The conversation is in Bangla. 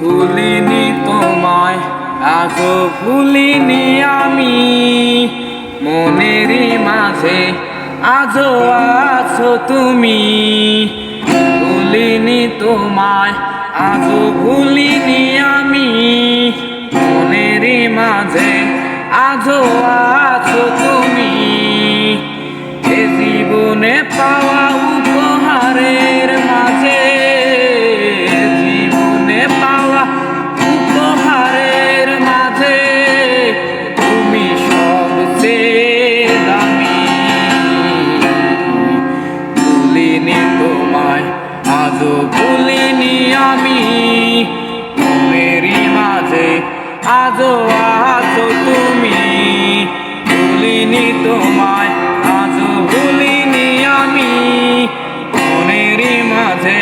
ভুলিনি তোমায় আগো ভুলিনি আমি। মনেরই মাঝে আজও আছো তুমি। ভুলিনি তোমায়, আজও ভুলিনি আমি। মনেরই মাঝে আজও আছো তুমি। জীবনে পাওয়া ভুলিনি তোমায়, আজও ভুলিনি আমি। মনেরই মাঝে আজও আছো তুমি। ভুলিনি তোমায়, আজও ভুলিনি আমি। মনেরই মাঝে